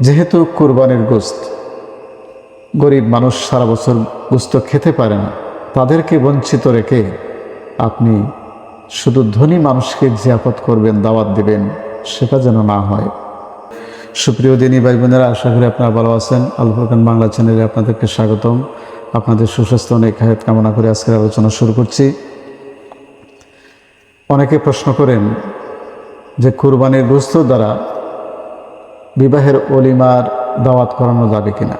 যেহেতু কোরবানির গোস্ত, গরিব মানুষ সারা বছর গোস্ত খেতে পারে না, তাদেরকে বঞ্চিত রেখে আপনি শুধু ধনী মানুষকে জিয়াপত করবেন, দাওয়াত দেবেন, সেটা যেন না হয়। সুপ্রিয় দিনী ভাই বোনেরা, আশা করি আপনারা ভালো আছেন। আলফরকান বাংলা চ্যানেলে আপনাদেরকে স্বাগতম। আপনাদের সুস্বাস্থ্য অনেক হায়াত কামনা করে আজকের আলোচনা শুরু করছি। অনেকে প্রশ্ন করেন যে কুরবানির গোস্ত দ্বারা বিবাহের অলিমার দাওয়াত করানো যাবে কিনা?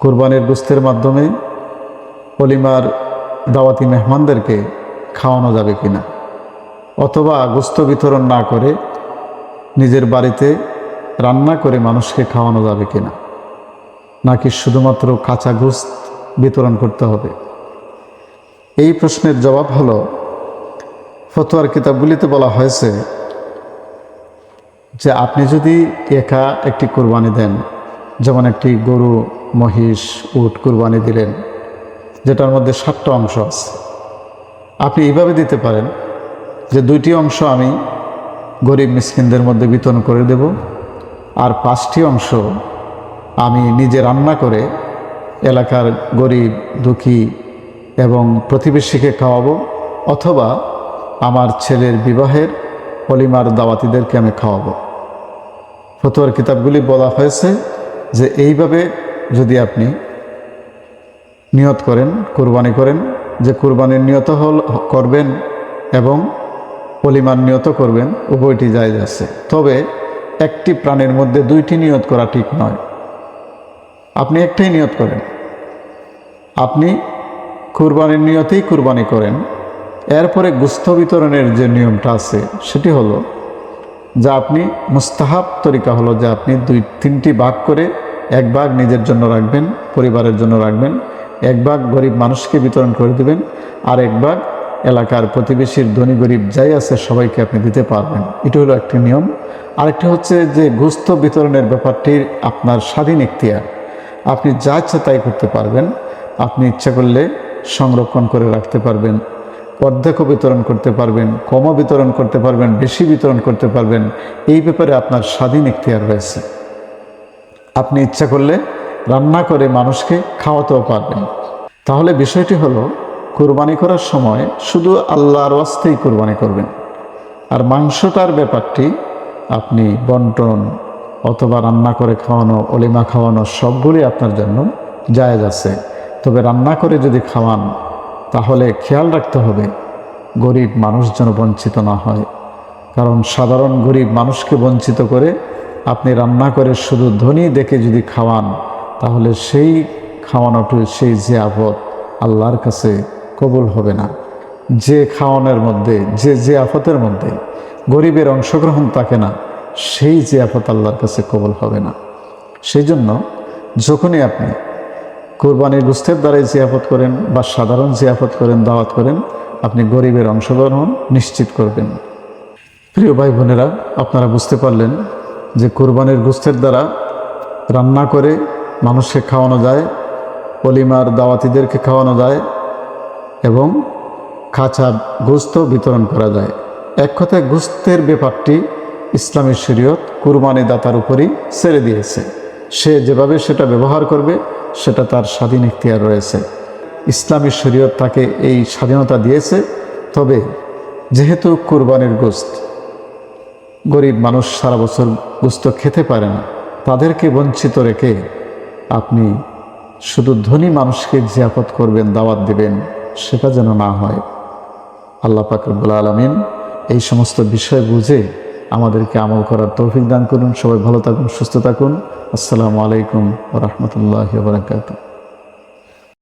কুরবানির গুস্তের মাধ্যমে অলিমার দাওয়াতি মেহমানদেরকে খাওয়ানো যাবে কিনা? অথবা গুস্ত বিতরণ না করে নিজের বাড়িতে রান্না করে মানুষকে খাওয়ানো যাবে কিনা? নাকি শুধুমাত্র কাঁচা গুস্ত বিতরণ করতে হবে? এই প্রশ্নের জবাব হলো, ফতোয়ার কিতাবগুলিতে বলা হয়েছে যে আপনি যদি একা একটি কোরবানি দেন, যেমন একটি গরু, মহিষ, উট কোরবানি দিলেন, যেটার মধ্যে সাতটা অংশ আছে, আপনি এইভাবে দিতে পারেন যে দুইটি অংশ আমি গরিব মিসকিনদের মধ্যে বিতরণ করে দেব, আর পাঁচটি অংশ আমি নিজে রান্না করে এলাকার গরিব, দুঃখী এবং প্রতিবেশীকে খাওয়াবো, অথবা আমার ছেলের বিবাহের অলিমার দাওয়াতিদেরকে আমি খাওয়াবো। ফতোয়ার কিতাবগুলি বলা হয়েছে যে এইভাবে যদি আপনি নিয়ত করেন, কোরবানি করেন, যে কোরবানির নিয়ত হল, করবেন এবং পলিমার নিয়ত করবেন, উভয়টি জায়জ আছে। তবে একটি প্রাণের মধ্যে দুইটি নিয়ত করা ঠিক নয়। আপনি একটাই নিয়ত করেন। আপনি কুরবানির নিয়তেই কুরবানি করেন। এরপরে গুস্থ বিতরণের যে নিয়মটা আছে, সেটি হলো যা আপনি মুস্তাহাব তরিকা হলো যে আপনি দুই, তিনটি ভাগ করে এক ভাগ নিজের জন্য রাখবেন, পরিবারের জন্য রাখবেন, এক ভাগ গরিব মানুষকে বিতরণ করে দিবেন, আর এক ভাগ এলাকার প্রতিবেশীর ধনী গরিব যাই আছে সবাইকে আপনি দিতে পারবেন। এটি হলো একটি নিয়ম। আরেকটি হচ্ছে যে গুস্ত বিতরণের ব্যাপারটি আপনার স্বাধীন এখতিয়ার আপনি যা ইচ্ছা তাই করতে পারবেন। আপনি ইচ্ছা করলে সংরক্ষণ করে রাখতে পারবেন। অর্ধেকও বিতরণ করতে পারবেন, কমও বিতরণ করতে পারবেন, বেশি বিতরণ করতে পারবেন। এই ব্যাপারে আপনার স্বাধীন এখতিয়ার রয়েছে। আপনি ইচ্ছা করলে রান্না করে মানুষকে খাওয়াতেও পারবেন। তাহলে বিষয়টি হলো, কোরবানি করার সময় শুধু আল্লাহর ওয়াস্তেই কোরবানি করবেন। আর মাংসটার ব্যাপারটি আপনি বন্টন অথবা রান্না করে খাওয়ানো, অলিমা খাওয়ানো সবগুলি আপনার জন্য জায়জ আছে। তবে রান্না করে যদি খাওয়ান তাহলে খেয়াল রাখতে হবে, গরিব মানুষ যেন বঞ্চিত না হয়। কারণ সাধারণ গরিব মানুষকে বঞ্চিত করে আপনি রান্না করে শুধু ধনী দেখে যদি খাওয়ান, তাহলে সেই খাওয়ানোটু সেই যে আফত আল্লাহর কাছে কবুল হবে না। যে খাওয়ানোর মধ্যে, যে যে আফতের মধ্যে গরিবের অংশগ্রহণ থাকে না, সেই যে আফত আল্লাহর কাছে কবুল হবে না। সেই জন্য যখনই আপনি কোরবানির গুস্তের দ্বারাই জিয়াফত করেন বা সাধারণ জিয়াফত করেন, দাওয়াত করেন, আপনি গরিবের অংশগ্রহণ নিশ্চিত করবেন। প্রিয় ভাই বোনেরা, আপনারা বুঝতে পারলেন যে কোরবানির গুস্তের দ্বারা রান্না করে মানুষকে খাওয়ানো যায় পলিমার দাওয়াতিদেরকে খাওয়ানো যায় এবং খাঁচা গুস্ত বিতরণ করা যায়। এক কথায়, গোস্তের ব্যাপারটি ইসলামী শরীয়ত কুরবানি দাতার উপরই ছেড়ে দিয়েছে। সে যেভাবে সেটা ব্যবহার করবে, সেটা তার স্বাধীন ইখতিয়ার রয়েছে। ইসলামী শরীয়ত তাকে এই স্বাধীনতা দিয়েছে। তবে যেহেতু কুরবানির গোস্ত গরিব মানুষ সারা বছর গোস্ত খেতে পারে না, তাদেরকে বঞ্চিত রেখে আপনি শুধু ধনী মানুষকে জিয়াপত করবেন, দাওয়াত দেবেন, সেটা যেন না হয়। আল্লাহ পাকরবুল আলমিন এই সমস্ত বিষয় বুঝে আমাদেরকে আমল করার তৌফিক দান করুন। সবাই ভালো থাকুন, সুস্থ থাকুন। আসসালামু আলাইকুম রহমতুল্লাহ বারকাত